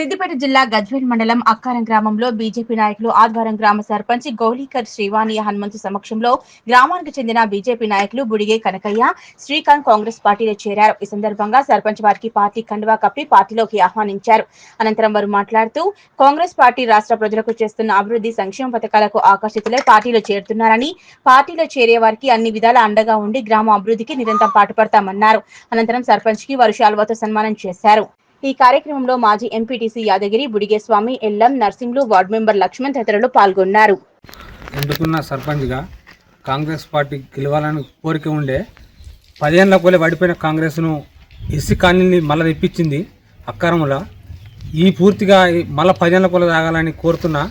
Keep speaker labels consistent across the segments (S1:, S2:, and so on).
S1: సిద్దిపేట జిల్లా గజ్వేల్ మండలం అక్కారం గ్రామంలో బీజేపీ నాయకులు ఆధ్వర్యం గ్రామ సర్పంచ్ గౌలీకర్ శ్రీవాణి హనుమంతు సమక్షంలో గ్రామానికి చెందిన బీజేపీ నాయకులు బుడిగే కనకయ్య శ్రీకాంత్ కాంగ్రెస్ పార్టీలో చేరారు. ఈ సందర్భంగా సర్పంచ్ వారికి పార్టీ కండువా కప్పి పార్టీలోకి ఆహ్వానించారు. అనంతరం వారు మాట్లాడుతూ కాంగ్రెస్ పార్టీ రాష్ట్ర ప్రజలకు చేస్తున్న అభివృద్ధి సంక్షేమ పథకాలకు ఆకర్షితులై పార్టీలో చేరుతున్నారని పార్టీలో చేరే వారికి అన్ని విధాల అండగా ఉండి గ్రామ అభివృద్ధికి నిరంతరం పాటుపడతామన్నారు. అనంతరం సర్పంచ్కి వారు శాల్వాతో సన్మానం చేశారు. ఈ కార్యక్రమంలో మాజీ ఎంపీటీసీ యాదగిరి బుడిగేస్వామి ఎల్లం నర్సింగ్లు వార్డు మెంబర్ లక్ష్మణ్ తదితరులు పాల్గొన్నారు.
S2: ఎన్నుకున్న సర్పంచ్గా కాంగ్రెస్ పార్టీ గెలవాలని కోరిక ఉండే పదేళ్ళ కోలే పడిపోయిన కాంగ్రెస్ను ఎస్సీ కాలనీని మళ్ళీ తెప్పించింది అక్రముల. ఈ పూర్తిగా మళ్ళీ మళ్ళా పదేళ్ళ కోల తాగాలని కోరుతున్నా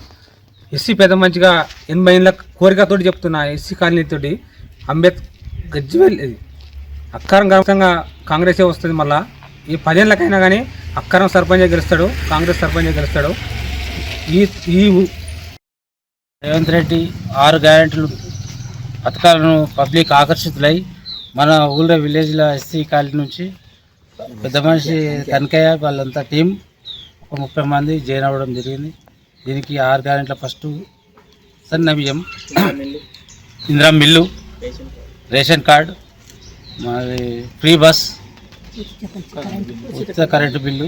S2: ఎస్సీ పెద్ద మంచిగా ఎనభై ఏళ్ళ కోరికతోటి చెప్తున్నా ఎస్సీ కాలనీతోటి అంబేద్ గజ్వేల్ ఇది అక్కారం గ్రామంగా కాంగ్రెసే వస్తుంది మళ్ళీ. ఈ పదేళ్ళకైనా కానీ అక్కారం సర్పంచ్ గెలుస్తాడు కాంగ్రెస్ సర్పంచ్ గెలుస్తాడు. ఈ ఈ
S3: రేవంత్ రెడ్డి ఆరు గ్యారెంటీలు పథకాలను పబ్లిక్ ఆకర్షితులై మన ఊళ్ళో విలేజ్లో ఎస్సీ కాలనీ నుంచి పెద్ద మనిషి తనకయ్య వాళ్ళంతా టీం ఒక ముప్పై మంది జాయిన్ అవ్వడం జరిగింది. దీనికి ఆరు గ్యారెంట్ల ఫస్ట్ సన్న బియ్యం ఇందిరా మిల్లు రేషన్ కార్డు మరి ఫ్రీ బస్ ఉచిత కరెంటు బిల్లు.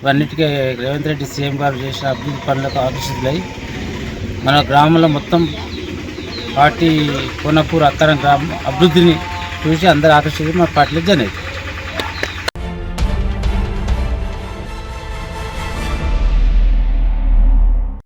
S3: ఇవన్నిటికీ రేవంత్ రెడ్డి సీఎం గారు చేసిన అభివృద్ధి పనులకు ఆకర్షితులై మన గ్రామంలో మొత్తం పార్టీ కోనపూర్ అక్కరం గ్రామం అభివృద్ధిని చూసి అందరూ ఆకర్షించి మన పార్టీలో జనైతే